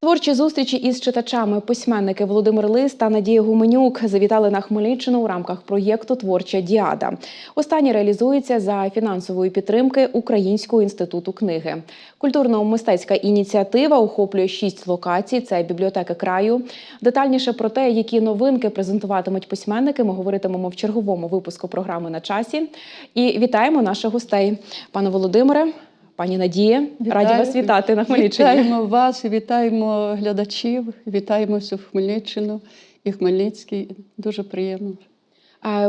Творчі зустрічі із читачами письменники Володимир Лис та Надія Гуменюк завітали на Хмельниччину у рамках проєкту Творча діада. Останній реалізується за фінансової підтримки Українського інституту книги. Культурно-мистецька ініціатива охоплює шість локацій. Це бібліотеки краю. Детальніше про те, які новинки презентуватимуть письменники, ми говоритимемо в черговому випуску програми на часі. І вітаємо наших гостей, пане Володимире. Пані Надія, раді вас вітати на Хмельниччині. Вітаємо вас, вітаємо глядачів, вітаємо всю Хмельниччину і Хмельницький. Дуже приємно.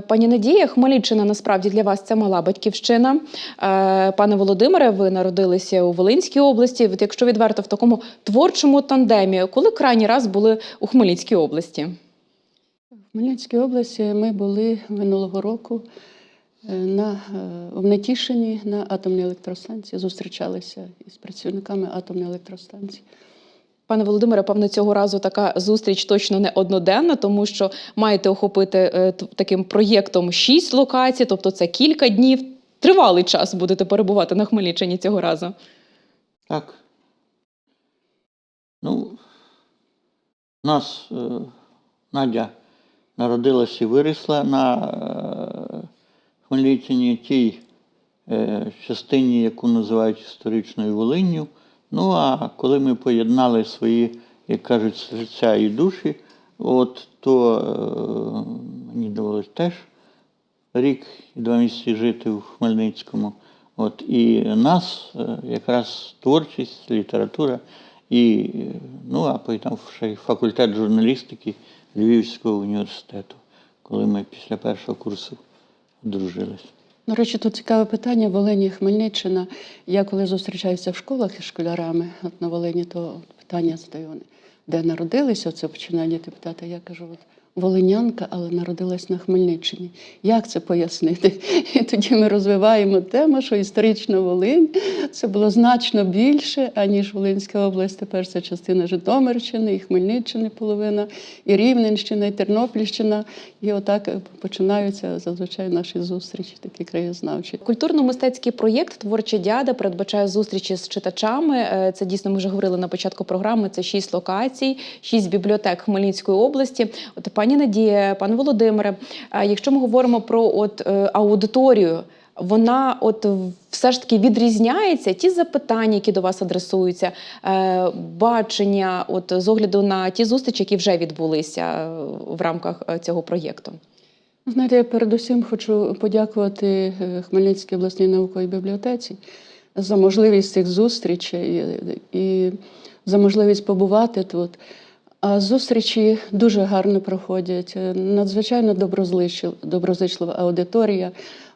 Пані Надія, Хмельниччина насправді для вас це мала батьківщина. Пане Володимире, ви народилися у Волинській області. От якщо відверто в такому творчому тандемі, коли крайній раз були у Хмельницькій області? В Хмельницькій області ми були минулого року на, е, в Нетішині на атомній електростанції, зустрічалися із працівниками атомної електростанції. Пане Володимире, певно, цього разу така зустріч точно не одноденна, тому що маєте охопити е, таким проєктом шість локацій, тобто це кілька днів. Тривалий час будете перебувати на Хмельниччині цього разу. Так. Ну, нас е, Надя народилась і виросла на е, Хмельниччині, тій е, частині, яку називають історичною Волинню. Ну, а коли ми поєднали свої, як кажуть, серця і душі, от, то е, мені довелось теж рік і два місяці жити в Хмельницькому. От, і нас е, якраз творчість, література, і, ну, а потім ще й факультет журналістики Львівського університету, коли ми після першого курсу одружились. До речі, тут цікаве питання Волині Хмельниччина. Я коли зустрічаюся в школах із школярами, от на Волині, то питання задаю де народилися, це починання ти питати. Я кажу, от волинянка, але народилась на Хмельниччині. Як це пояснити? І тоді ми розвиваємо тему, що історична Волинь це було значно більше, аніж Волинська область. Тепер це частина Житомирщини, і Хмельниччини половина, і Рівненщина, і Тернопільщина. І отак починаються зазвичай наші зустрічі, такі краєзнавчі. Культурно-мистецький проєкт Творча діада передбачає зустрічі з читачами. Е, Це дійсно ми вже говорили на початку програми. Це шість локацій, шість бібліотек Хмельницької області. От пані Надія, пане Володимире, якщо ми говоримо про от е, аудиторію. Вона от все ж таки відрізняється ті запитання, які до вас адресуються, е, бачення, от з огляду на ті зустрічі, які вже відбулися е, в рамках цього проєкту. Знаєте, я передусім хочу подякувати Хмельницькій обласній науковій бібліотеці за можливість цих зустрічей і за можливість побувати тут. А зустрічі дуже гарно проходять, е, надзвичайно доброзичлива, аудиторія.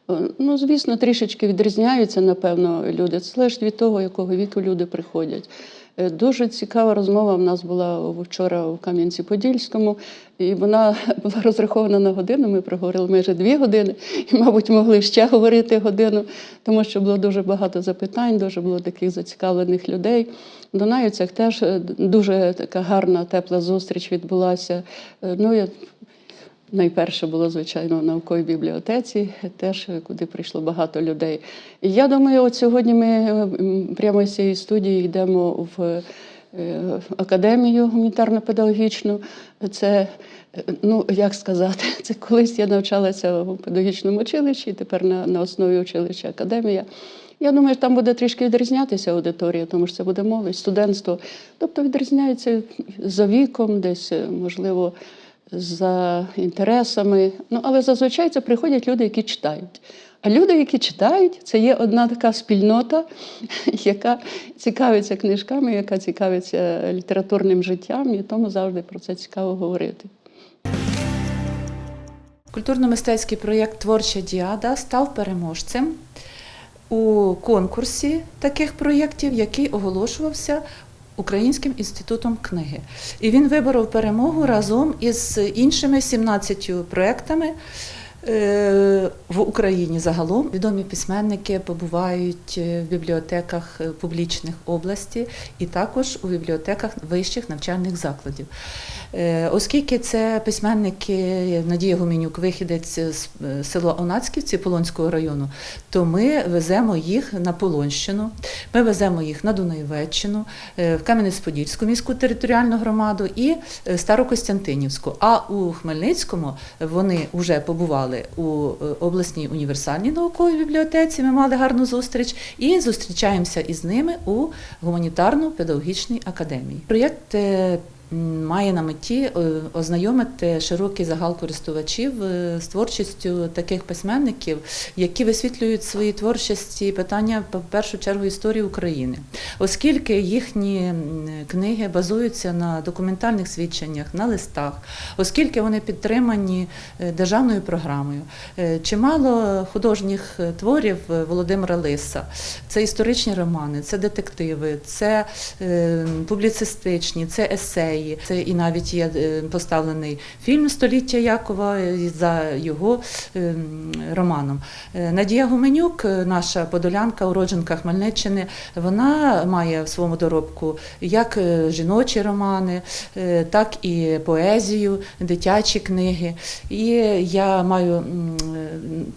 Е, Ну, звісно, трішечки відрізняються, напевно, люди. Це залежить від того, якого віку люди приходять. Е, Дуже цікава розмова в нас була вчора у Кам'янці-Подільському, і вона була розрахована на годину. Ми проговорили майже дві години, і, мабуть, могли ще говорити годину, тому що було дуже багато запитань, дуже було таких зацікавлених людей. В Дунаївцях теж е, дуже така гарна, тепла зустріч відбулася. Е, Ну, я Найперше було, звичайно, в науковій бібліотеці, теж куди прийшло багато людей. І я думаю, от сьогодні ми е, прямо з цієї студії йдемо в е, академію гуманітарно-педагогічну. Це, е, ну як сказати, це колись я навчалася в педагогічному училищі, тепер на, на основі училища академія. Я думаю, там буде трішки відрізнятися аудиторія, тому що це буде молодь, студентство. Тобто відрізняється за віком, десь, е, можливо, за інтересами. Ну, але зазвичай це приходять люди, які читають. А люди, які читають, це є одна така спільнота, яка цікавиться книжками, яка цікавиться літературним життям, і тому завжди про це цікаво говорити. Культурно-мистецький проєкт Творча діада став переможцем у конкурсі таких проєктів, який оголошувався Українським інститутом книги. І він виборов перемогу разом із іншими 17 проєктами Е, В Україні загалом відомі письменники побувають е, в бібліотеках е, публічних області і також у бібліотеках вищих навчальних закладів. Е, Оскільки це письменники Надія Гуменюк, вихідець з е, села Онацьківці Полонського району, то ми веземо їх на Полонщину, ми веземо їх на Дунаєвеччину, е, в Кам'янець-Подільську міську територіальну громаду і Старокостянтинівську. А у Хмельницькому вони вже побували у обласній універсальній науковій бібліотеці. Ми мали гарну зустріч і зустрічаємося із ними у гуманітарно-педагогічній академії. Проєкт має на меті е, ознайомити широкий загал користувачів е, з творчістю таких письменників, які висвітлюють в своїй творчості питання в першу чергу історії України, оскільки їхні книги базуються на документальних свідченнях, на листах, оскільки вони підтримані е, державною програмою. Чимало художніх творів Володимира Лиса. Це історичні романи, це детективи, це публіцистичні, це есеї. Це і навіть є е, поставлений фільм Століття Якова за його е, романом. Е, Надія Гуменюк, е, наша подолянка, уродженка Хмельниччини, вона має в своєму доробку як жіночі романи, так і поезію, дитячі книги. І я маю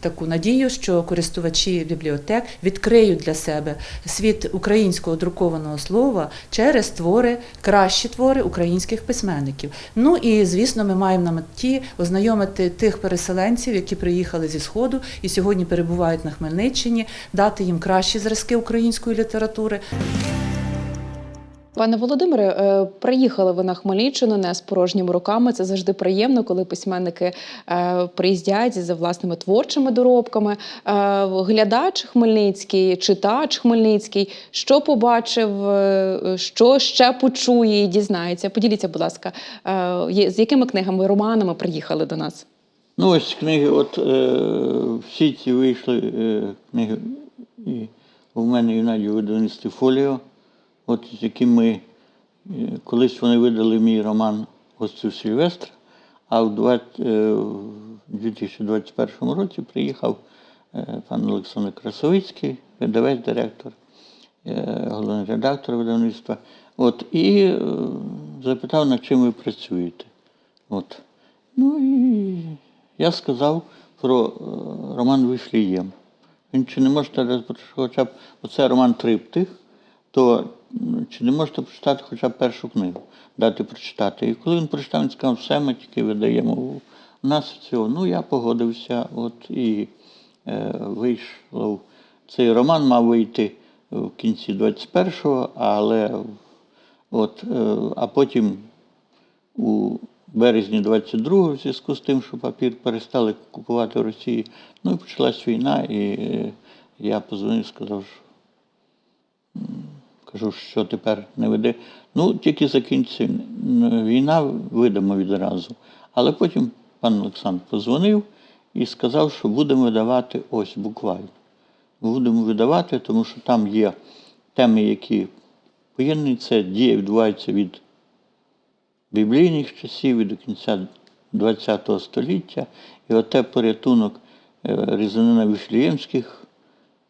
таку надію, що користувачі бібліотек відкриють для себе світ українського друкованого слова через твори, кращі твори українських письменників. Ну і звісно, ми маємо на меті ознайомити тих переселенців, які приїхали зі сходу і сьогодні перебувають на Хмельниччині, дати їм кращі зразки української літератури. Пане Володимире, е, приїхали ви на Хмельниччину не з порожніми руками. Це завжди приємно, коли письменники е, приїздять за власними творчими доробками. Е, Глядач Хмельницький, читач Хмельницький, що побачив, що ще почує і дізнається. Поділіться, будь ласка, з якими книгами, романами приїхали до нас? Ну, ось книги, от всі ці вийшли книги і у мене і в Наді видавництві фоліо, от з яким ми е, колись вони видали мій роман Гостив Сільвестра, а в 20, е, 2021 році приїхав е, пан Олександр Красовицький, видавець, директор, головний редактор видавництва. От, і запитав, над чим ви працюєте. От. Ну і я сказав про роман Віфлієм. Він чи не можете роз- хоча б оце роман Триптих, то чи не можете прочитати хоча б першу книгу, дати прочитати. І коли він прочитав, він сказав, все ми тільки видаємо нас цього. Ну, я погодився, от і е, вийшло. Цей роман мав вийти в кінці 21-го, але от, е, а потім у березні 22-го, в зв'язку з тим, що папір перестали купувати в Росії. Ну і почалась війна, і е, я позвонив, сказав, що кажу, що тепер не веде. Ну, тільки закінчиться війна, видамо відразу. Але потім пан Олександр позвонив і сказав, що будемо видавати ось буквально. Будемо видавати, тому що там є теми, які поєднані, це дія відбувається від біблійних часів і до кінця ХХ століття. І оте порятунок е, різанина віфліємських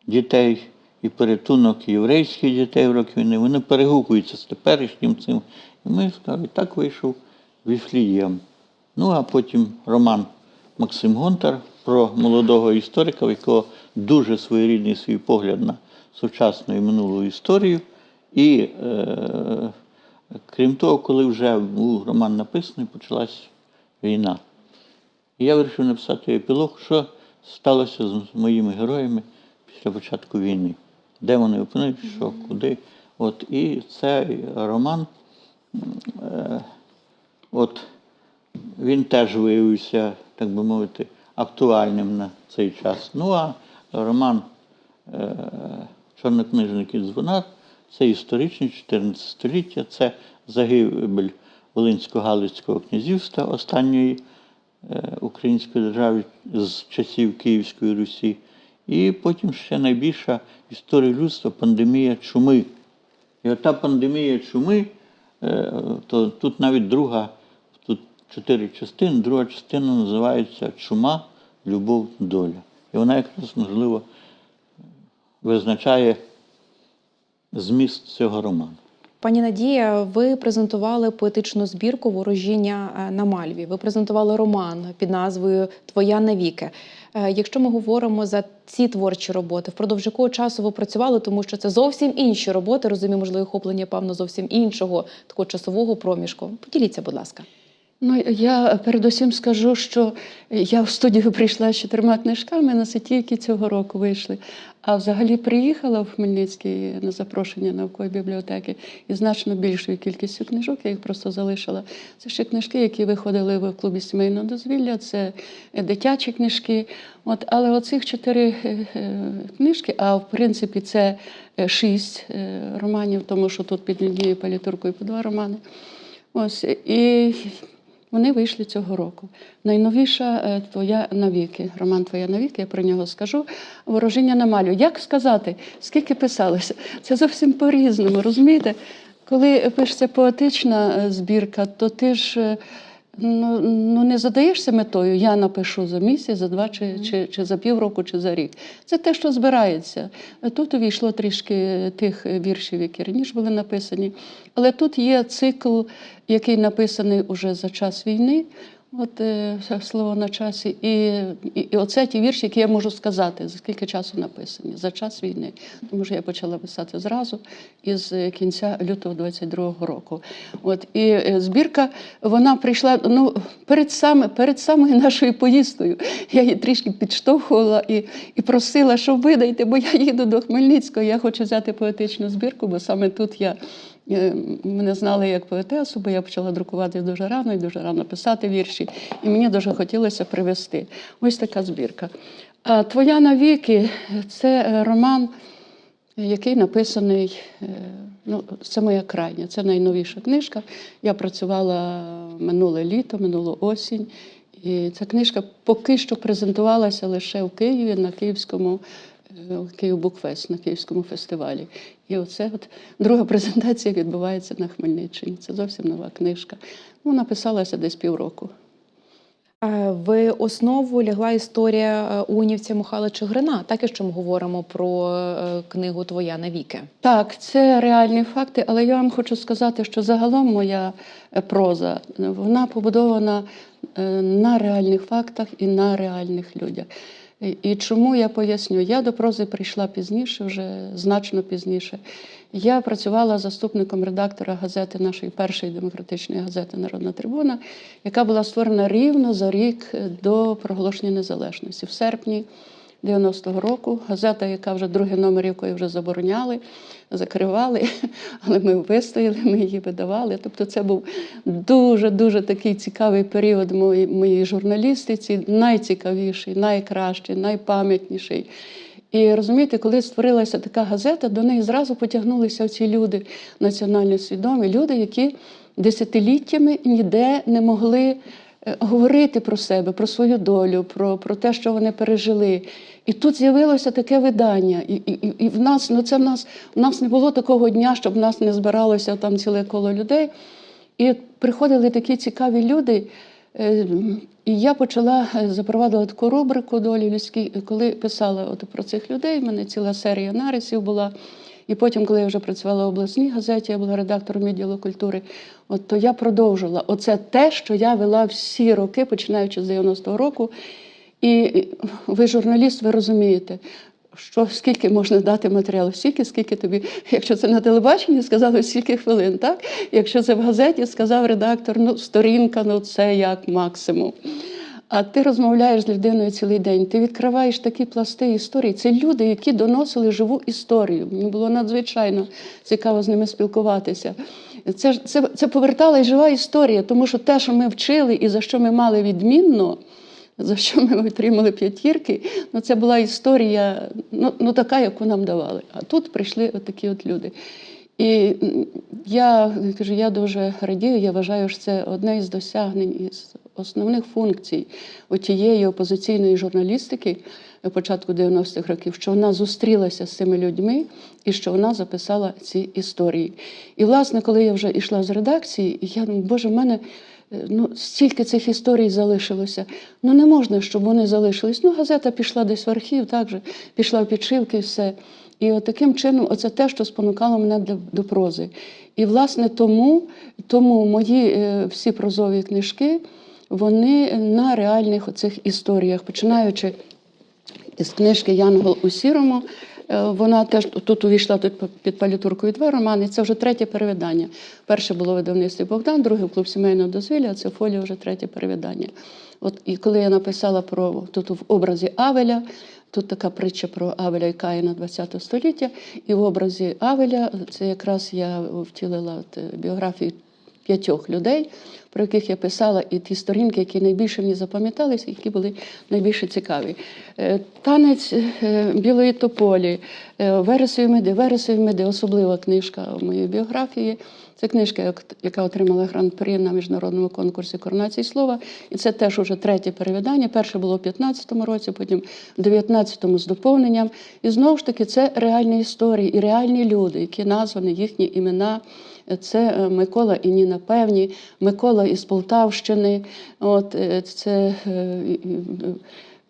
дітей і порятунок єврейських дітей в роки війни, вони перегукуються з теперішнім цим. І ми сказали, так вийшов Віфлієм. Ну, а потім роман Максим Гонтар про молодого історика, в якого дуже своєрідний свій погляд на сучасну і минулу історію. І е, крім того, коли вже був роман написаний, почалась війна. І я вирішив написати епілог, що сталося з моїми героями після початку війни. Де вони опинилися, що, куди. От, і цей роман, е, от, він теж виявився, так би мовити, актуальним на цей час. Ну а роман е, Чорнокнижник і дзвонар це історичне 14 століття, це загибель Волинсько-Галицького князівства останньої е, української держави з часів Київської Русі. І потім ще найбільша історія людства пандемія чуми. І ота пандемія чуми, е, то тут навіть друга, тут чотири частини, друга частина називається Чума любов, доля. І вона якраз, можливо, визначає зміст цього роману. Пані Надія, ви презентували поетичну збірку Ворожіння е, на Мальві. Ви презентували роман під назвою Твоя навіки. Е, Якщо ми говоримо за ці творчі роботи, впродовж якого часу ви працювали, тому що це зовсім інші роботи, розумію, можливо, охоплення, певно, зовсім іншого такого часового проміжку. Поділіться, будь ласка. Ну, я передусім скажу, що я в студію прийшла з чотирма книжками на ті, які цього року вийшли. А взагалі приїхала в Хмельницький на запрошення наукової бібліотеки і значно більшою кількістю книжок. Я їх просто залишила. Це ще книжки, які виходили в клубі сімейного дозвілля, це дитячі книжки. От, але оцих чотири е, е, книжки, а в принципі це е, шість романів, тому що тут під однією палітуркою по два романи. Ось і вони вийшли цього року. Найновіша е, твоя навіки. Роман Твоя навіки, я про нього скажу. Ворожіння на малю. Як сказати, скільки писалося? Це зовсім по-різному, розумієте? Коли пишеться поетична е, збірка, то ти ж е, ну, ну, не задаєшся метою, я напишу за місяць, за два, чи, чи, чи за півроку, чи за рік. Це те, що збирається. Тут увійшло трішки тих віршів, які раніше були написані. Але тут є цикл, який написаний уже за час війни. От е, слово на часі. І, і, і оце ті вірші, які я можу сказати, за скільки часу написані, за час війни. Тому що я почала писати зразу із кінця лютого 22-го року. От, і е, збірка вона прийшла ну, перед, саме, перед самою нашою поїздкою. Я її трішки підштовхувала і, і просила, що видайте, бо я їду до Хмельницького, я хочу взяти поетичну збірку, бо саме тут я. Е, Мене знали як поетесу, бо я почала друкувати дуже рано і дуже рано писати вірші. І мені дуже хотілося привести. Ось така збірка. А Твоя навіки це роман, який написаний. е, Ну, це моя крайня, це найновіша книжка. Я працювала минуле літо, минулу осінь. І ця книжка поки що презентувалася лише в Києві на Київському е, Київ Букфест на Київському фестивалі. І оце от друга презентація відбувається на Хмельниччині. Це зовсім нова книжка. Ну, написалася десь півроку. Е, В основу лягла історія е, унівця Михайла Грина. Так і що ми говоримо про книгу Твоя навіки. Так, це реальні факти, але я вам хочу сказати, що загалом моя проза вона побудована на реальних фактах і на реальних людях. І- І чому я поясню? Я до прози прийшла пізніше, вже значно пізніше. Я працювала заступником редактора газети нашої першої демократичної газети Народна трибуна, яка була створена рівно за рік до проголошення незалежності в серпні 90-го року. Газета, яка вже другий номер якої вже забороняли, закривали, але ми вистояли, ми її видавали. Тобто, це був дуже дуже такий цікавий період моєї, моєї журналістиці, найцікавіший, найкращий, найпам'ятніший. І розумієте, коли створилася така газета, до неї зразу потягнулися ці люди національно свідомі, люди, які десятиліттями ніде не могли говорити про себе, про свою долю, про, про те, що вони пережили. І тут з'явилося таке видання. І, і, і в нас, ну це в нас, в нас не було такого дня, щоб в нас не збиралося там ціле коло людей. І приходили такі цікаві люди. Е, І я почала е, запровадила таку рубрику долі людські, коли писала от про цих людей. в мене ціла серія нарисів була. І потім, коли я вже працювала в обласній газеті, я була редактором відділу культури, от то я продовжила. Оце те, що я вела всі роки, починаючи з 90-го року. І ви журналіст, ви розумієте, що скільки можна дати матеріалу, стільки, скільки тобі, якщо це на телебаченні, сказали стільки хвилин, так? Якщо це в газеті, сказав редактор, ну сторінка, ну це як максимум. А ти розмовляєш з людиною цілий день, ти відкриваєш такі пласти історії. Це люди, які доносили живу історію. Мені було надзвичайно цікаво з ними спілкуватися. Це, це, це повертала й жива історія, тому що те, що ми вчили і за що ми мали відмінно, за що ми отримали п'ятірки, ну це була історія, ну, ну така, яку нам давали. А тут прийшли от такі от люди. І я кажу, я дуже радію, я вважаю, що це одне із досягнень основних функцій тієї опозиційної журналістики початку 90-х років, що вона зустрілася з цими людьми і що вона записала ці історії. І, власне, коли я вже йшла з редакції, я думаю, боже, в мене е, ну, стільки цих історій залишилося. Ну не можна, щоб вони залишились. Ну, газета пішла десь в архів, так же, пішла в підшивки і все. І от таким чином, оце те, що спонукало мене до, до прози. І, власне, тому, тому мої е, всі прозові книжки, вони на реальних оцих історіях, починаючи із книжки Янгол у сірому. Е, Вона теж тут увійшла тут під палітуркою два романи. Це вже третє перевидання. Перше було видавництво Богдан, друге в клуб сімейного дозвілля, а це фолія вже третє перевидання. От і коли я написала про тут в образі Авеля, тут така притча про Авеля і Каїна ХХ століття, і в образі Авеля це якраз я втілила е, біографію п'ятьох людей, про яких я писала, і ті сторінки, які найбільше мені запам'яталися, які були найбільше цікаві. Е, Танець е, білої тополі, е, Вересові меди, Вересові меди, особлива книжка в моїй біографії. Це книжка, яка отримала гран-при на міжнародному конкурсі коронації слова. І це теж уже третє перевидання. Перше було в 15-му році, потім в 19-му з доповненням. І знову ж таки, це реальні історії і реальні люди, які названі їхні імена. Це е, Микола і Ніна Певні, Микола із Полтавщини. От е, це е,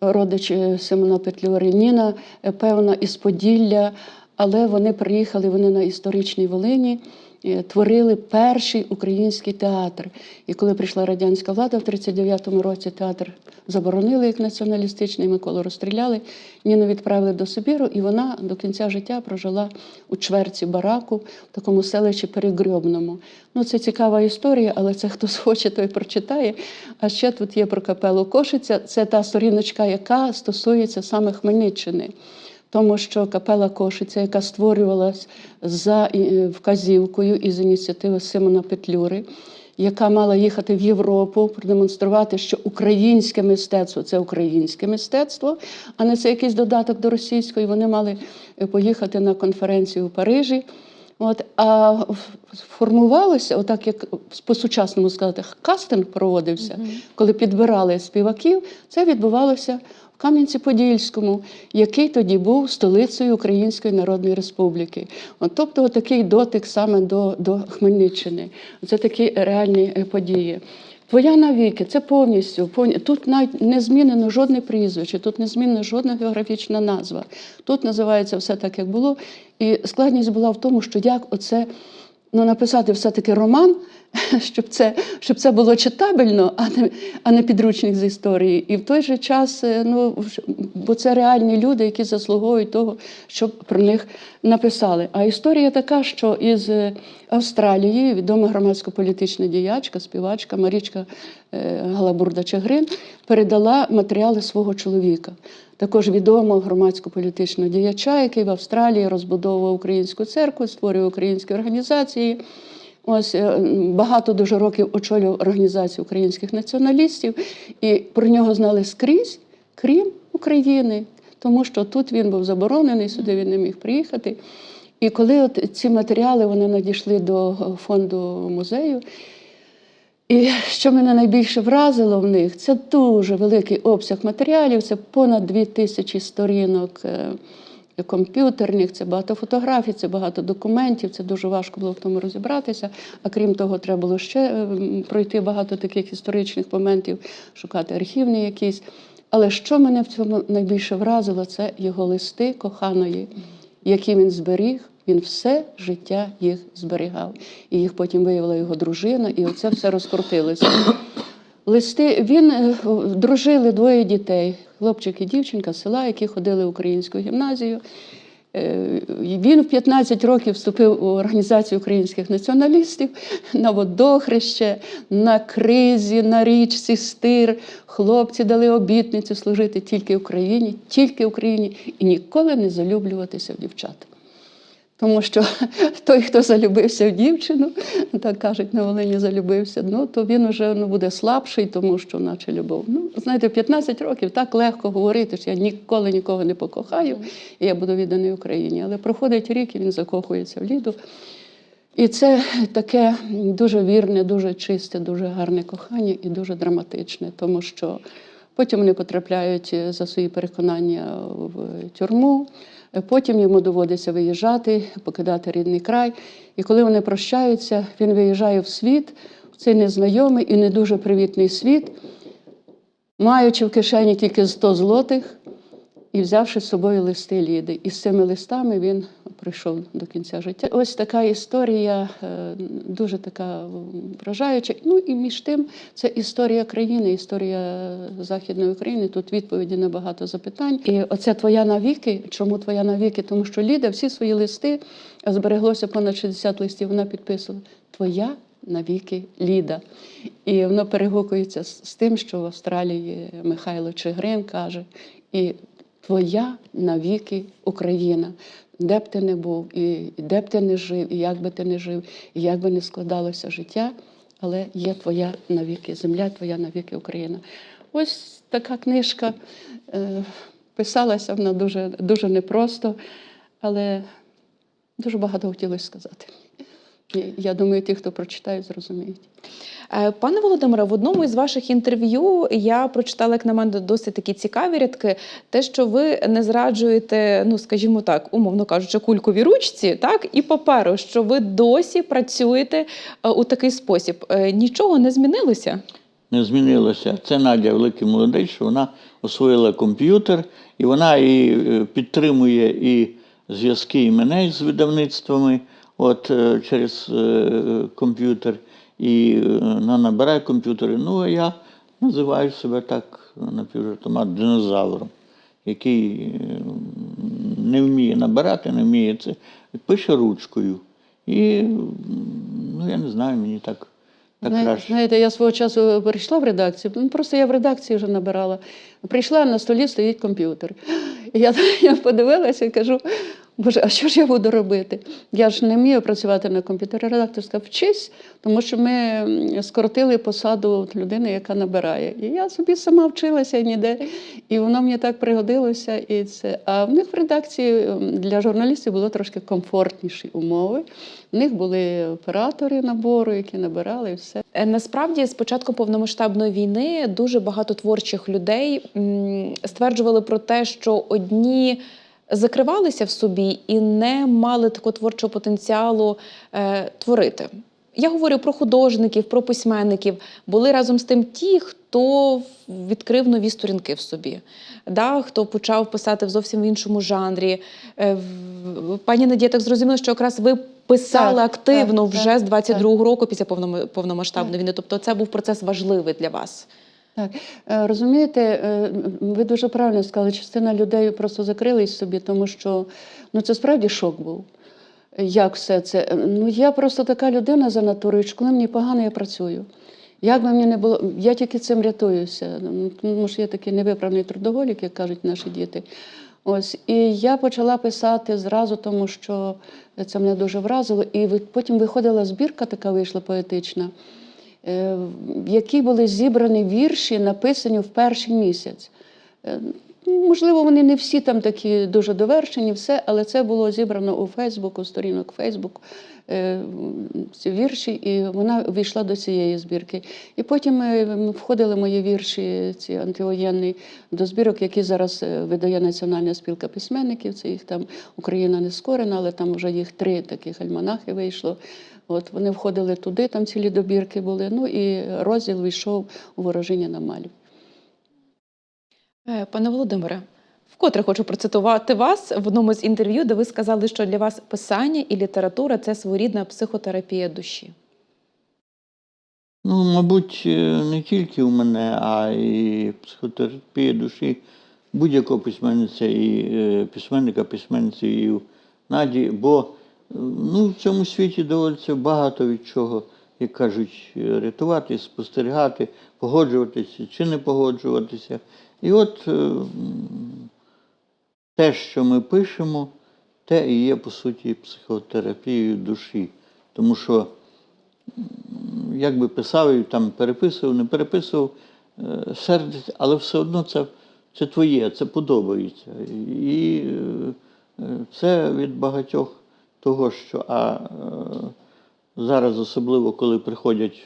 родич Симона Петлюри, Ніна певна із Поділля, але вони приїхали вони на історичній Волині. Е, Творили перший український театр. І коли прийшла радянська влада в 39-му році, театр заборонили як націоналістичний, Миколу розстріляли. Ніну відправили до Сибіру, і вона до кінця життя прожила у чверці бараку, в такому селищі Перегрьобному. Ну, це цікава історія, але це хто схоче, той прочитає. А ще тут є про капелу Кошиця. Це та сторіночка, яка стосується саме Хмельниччини. Тому що капела Кошиця, яка створювалась за е, вказівкою і з ініціативи Симона Петлюри, яка мала їхати в Європу, продемонструвати, що українське мистецтво це українське мистецтво, а не це якийсь додаток до російської. Вони мали е, поїхати на конференцію у Парижі. От, а формувалося, отак як по-сучасному сказати, кастинг проводився, коли підбирали співаків, це відбувалося Кам'янці-Подільському, який тоді був столицею Української Народної Республіки. От, тобто такий дотик саме до, до Хмельниччини. Це такі реальні е, події. Твоя навіки, це повністю тут навіть не змінено жодне прізвище, тут не змінена жодна географічна назва. Тут називається все так, як було. І складність була в тому, що як оце ну, написати все-таки роман, щоб це, щоб це було читабельно, а не, а не підручник з історії. І в той же час, е, ну, бо це реальні люди, які заслуговують того, щоб про них написали. А історія така, що із е, Австралії відома громадсько-політична діячка, співачка Марічка е, Галабурда Чагрин передала матеріали свого чоловіка. Також відомого громадсько-політичного діяча, який в Австралії розбудовував українську церкву, створював українські організації. Ось е, багато дуже років очолював організацію українських націоналістів, і про нього знали скрізь, крім України, тому що тут він був заборонений, сюди він не міг приїхати. І коли от ці матеріали вони надійшли до фонду музею, і що мене найбільше вразило в них, це дуже великий обсяг матеріалів, це понад дві тисячі сторінок е, комп'ютерних, це багато фотографій, це багато документів, це дуже важко було в тому розібратися. А крім того, треба було ще е, пройти багато таких історичних моментів, шукати архівні якісь. Але що мене в цьому найбільше вразило, це його листи коханої, які він зберіг. Він все життя їх зберігав. І їх потім виявила його дружина, і оце все розкрутилося. Листи він е, дружили двоє дітей, хлопчик і дівчинка з села, які ходили в українську гімназію. Е, Він в 15 років вступив у організацію українських націоналістів на водохреще, на кризі, на річці Стир. Хлопці дали обітницю служити тільки Україні, тільки Україні і ніколи не залюблюватися в дівчат. Тому що той, хто залюбився в дівчину, так кажуть, на Волині залюбився, ну то він вже ну, буде слабший, тому що наче любов. Ну, знаєте, в 15 років так легко говорити, що я ніколи нікого не покохаю, і я буду відданий Україні. Але проходить рік, і він закохується в Ліду. І це таке дуже вірне, дуже чисте, дуже гарне кохання і дуже драматичне, тому що потім вони потрапляють е, за свої переконання в тюрму. Е, Потім йому доводиться виїжджати, покидати рідний край. І коли вони прощаються, він виїжджає в світ в цей незнайомий і не дуже привітний світ, маючи в кишені тільки 100 злотих і взявши з собою листи Ліди. І з цими листами він прийшов до кінця життя. Ось така історія, е, дуже така вражаюча. Ну і між тим, це історія країни, історія Західної України. Тут відповіді на багато запитань. І оце твоя навіки. Чому твоя навіки? Тому що Ліда всі свої листи збереглося понад 60 листів. Вона підписувала Твоя навіки Ліда. І воно перегукується з, тим, що в Австралії Михайло Чигрин каже. І Твоя навіки Україна. Де б ти не був, і де б ти не жив, і як би ти не жив, і як би не складалося життя, але є твоя навіки, земля твоя навіки Україна. Ось така книжка е, писалася вона дуже, дуже непросто, але дуже багато хотілося сказати. Я думаю, ті, хто прочитають, зрозуміють. Е, Пане Володимире, в одному із ваших інтерв'ю я прочитала, як на мене, досить такі цікаві рядки. Те, що ви не зраджуєте, ну скажімо так, умовно кажучи, кулькові ручці, так і паперу, що ви досі працюєте е, у такий спосіб. Е, Нічого не змінилося? не змінилося. Це Надя великий молодець, що вона освоїла комп'ютер, і вона і підтримує і зв'язки і мене з видавництвами от, е, через е, комп'ютер, і е, вона набирає комп'ютери. Ну, а я називаю себе так напівжартома динозавром, який е, не вміє набирати, не вміє це, пише ручкою. І ну, я не знаю, мені так, так Знає- краще. Знаєте, я свого часу прийшла в редакцію, ну просто я в редакції вже набирала. Прийшла, на столі стоїть комп'ютер. Я, я подивилася і кажу, Боже, а що ж я буду робити? Я ж не вмію працювати на комп'ютері. Редактор сказав, вчись, тому що ми скоротили посаду людини, яка набирає. І я собі сама вчилася ніде, і воно мені так пригодилося. І це. А в них в редакції для журналістів було трошки комфортніші умови. В них були оператори набору, які набирали і все. Е, Насправді, з початком повномасштабної війни дуже багато творчих людей стверджували про те, що одні закривалися в собі і не мали такого творчого потенціалу е, творити. Я говорю про художників, про письменників. Були разом з тим ті, хто відкрив нові сторінки в собі, да, хто почав писати в зовсім іншому жанрі. Е, Пані Надія, так зрозуміло, що якраз ви писали Так, активно так, вже так, з 22-го року після повнома- повномасштабної війни. Тобто це був процес важливий для вас. Так, Е, розумієте, е, ви дуже правильно сказали, частина людей просто закрились собі, тому що ну, це справді шок був. Як все це? Е, Ну, я просто така людина за натурою, що коли мені погано, я працюю. Як би мені не було, я тільки цим рятуюся. Тому що я такий невиправний трудоголік, як кажуть наші діти. Ось, і я почала писати зразу, тому що це мене дуже вразило. І потім виходила збірка, така вийшла поетична е, в якій були зібрані вірші, написані в перший місяць. Е, Можливо, вони не всі там такі дуже довершені, все, але це було зібрано у Фейсбуку, сторінок Фейсбуку, е, ці вірші, і вона війшла до цієї збірки. І потім входили мої вірші, ці антивоєнні, до збірок, які зараз видає Національна спілка письменників. Це їх там Україна не скорена, але там вже їх три таких альманахи вийшло. От вони входили туди, там цілі добірки були. Ну і розділ війшов у ворожіння на малі. Е, Пане Володимире, вкотре хочу процитувати вас в одному з інтерв'ю, де ви сказали, що для вас писання і література це своєрідна психотерапія душі. Ну, мабуть, е, не тільки у мене, а й психотерапія душі будь-якого письменниця і е, письменника, письменниці і у Наді, бо ну, в цьому світі доводиться багато від чого, як кажуть, рятувати, спостерігати, погоджуватися чи не погоджуватися. І от е, те, що ми пишемо, те і є, по суті, психотерапією душі. Тому що як би писав і там переписував, не переписував, е, сердиться, але все одно це, це твоє, це подобається. І е, це від багатьох того, що а е, зараз, особливо, коли приходять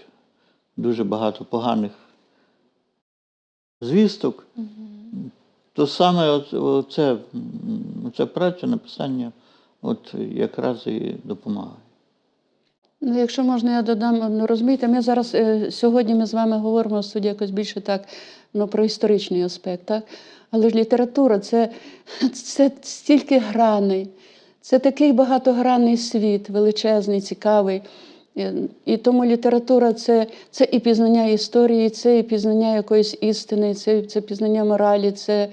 дуже багато поганих звісток, то саме от- оце, праця, написання от якраз і допомагає. Ну, якщо можна, я додам, ну розумієте, ми зараз е, сьогодні ми з вами говоримо суді якось більше так ну, про історичний аспект, так? Але ж література це, це стільки граней, це такий багатогранний світ, величезний, цікавий. Е, І тому література це, це і пізнання історії, це і пізнання якоїсь істини, це, це пізнання моралі, це,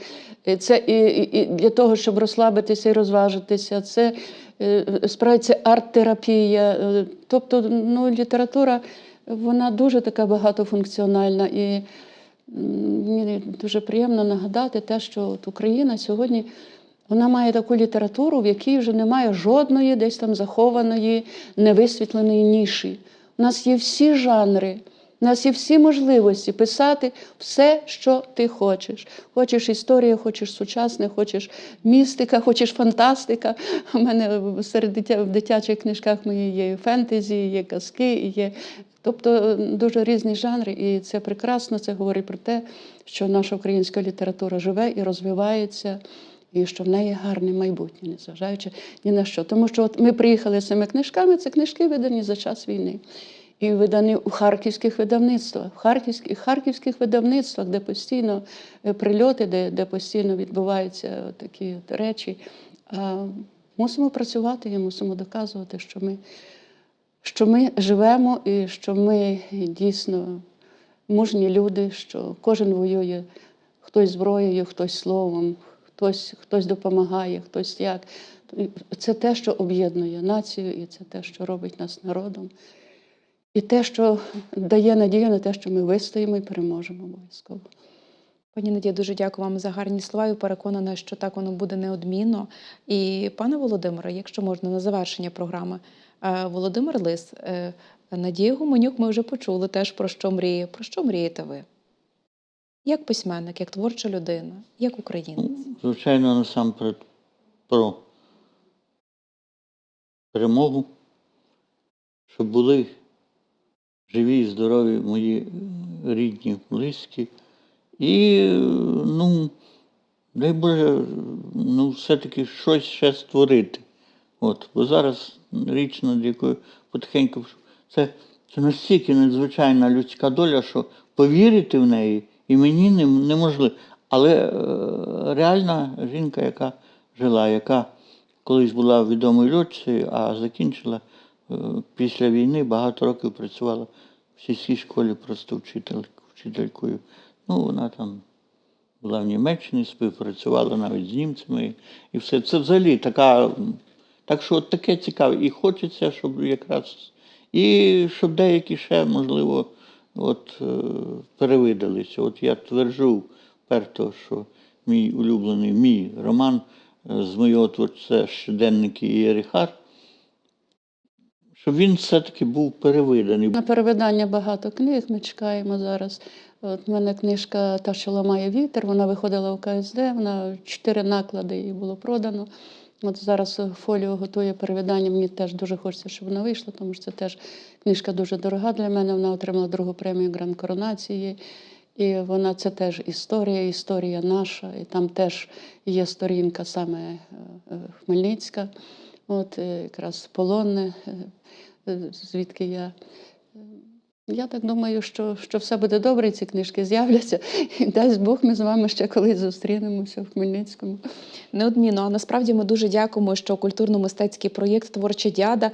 е, це і, і, для того, щоб розслабитися і розважитися. Це е, справді це арт-терапія. Тобто, ну, література вона дуже така багатофункціональна. І мені дуже приємно нагадати те, що от Україна сьогодні. Вона має таку літературу, в якій вже немає жодної десь там захованої, невисвітленої ніші. У нас є всі жанри, у нас є всі можливості писати все, що ти хочеш. Хочеш історія, хочеш сучасне, хочеш містика, хочеш фантастика. У мене серед дитя, в дитячих книжках мої є фентезі, є казки, є. Тобто дуже різні жанри, і це прекрасно. Це говорить про те, що наша українська література живе і розвивається і що в неї гарне майбутнє, незважаючи ні на що. Тому що от ми приїхали з цими книжками, це книжки видані за час війни. І видані у харківських видавництвах, в харківських, харківських видавництвах, де постійно е, прильоти, де, де постійно відбуваються такі от речі. А мусимо працювати і мусимо доказувати, що ми, що ми живемо і що ми дійсно мужні люди, що кожен воює хтось зброєю, хтось словом, хтось, хтось допомагає, хтось як. Це те, що об'єднує націю, і це те, що робить нас народом. І те, що дає надію на те, що ми вистоїмо і переможемо обов'язково. Пані Надія, дуже дякую вам за гарні слова і переконана, що так воно буде неодмінно. І пане Володимире, якщо можна на завершення програми, е, Володимир Лис, е, Надія Гуменюк, ми вже почули теж про що мріє. Про що мрієте ви? Як письменник, як творча людина, як українець? Ну, Звичайно, насамперед про перемогу, щоб були живі і здорові мої рідні, близькі. І, ну, дай Боже, ну, все-таки щось ще створити. От, бо зараз річ, над якою потихеньку це, це настільки надзвичайна людська доля, що повірити в неї і мені неможливо. Але е, реальна жінка, яка жила, яка колись була відомою льотчицею, а закінчила е, після війни, багато років працювала в сільській школі просто вчитель, вчителькою. Ну, вона там була в Німеччині, співпрацювала навіть з німцями і все. Це взагалі така. Так що от таке цікаве. І хочеться, щоб якраз і щоб деякі ще, можливо, от, е, перевидалися. От я тверджу перто, що мій улюблений мій роман е, з моєго творця щоденники Єрихар, щоб він все-таки був перевиданий. На перевидання багато книг ми чекаємо зараз. От в мене книжка Та, що ламає вітер, вона виходила у КСД, вона чотири наклади її було продано. От зараз фоліо готує перевидання. Мені теж дуже хочеться, щоб вона вийшла, тому що це теж книжка дуже дорога для мене. Вона отримала другу премію Гранд Коронації. І вона це теж історія, історія наша. І там теж є сторінка саме е, е, Хмельницька, от е, якраз полонне, е, е, звідки я. Я так думаю, що, що все буде добре, ці книжки з'являться. І дасть Бог, ми з вами ще колись зустрінемося в Хмельницькому. Неодмінно. А насправді ми дуже дякуємо, що культурно-мистецький проєкт Творча діада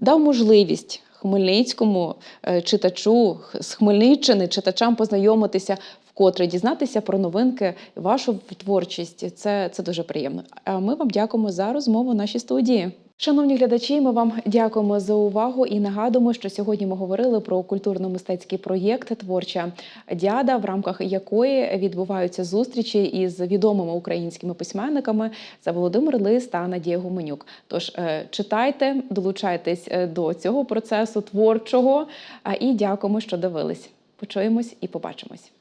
дав можливість хмельницькому е, читачу з Хмельниччини, читачам познайомитися вкотре, дізнатися про новинки, вашу творчість. Це, це дуже приємно. А ми вам дякуємо за розмову в нашій студії. Шановні глядачі, ми вам дякуємо за увагу і нагадуємо, що сьогодні ми говорили про культурно-мистецький проєкт Творча дяда, в рамках якої відбуваються зустрічі із відомими українськими письменниками за Володимир Лис та Надія Гуменюк. Тож е, читайте, долучайтесь е, до цього процесу творчого і дякуємо, що дивились. Почуємось і побачимось.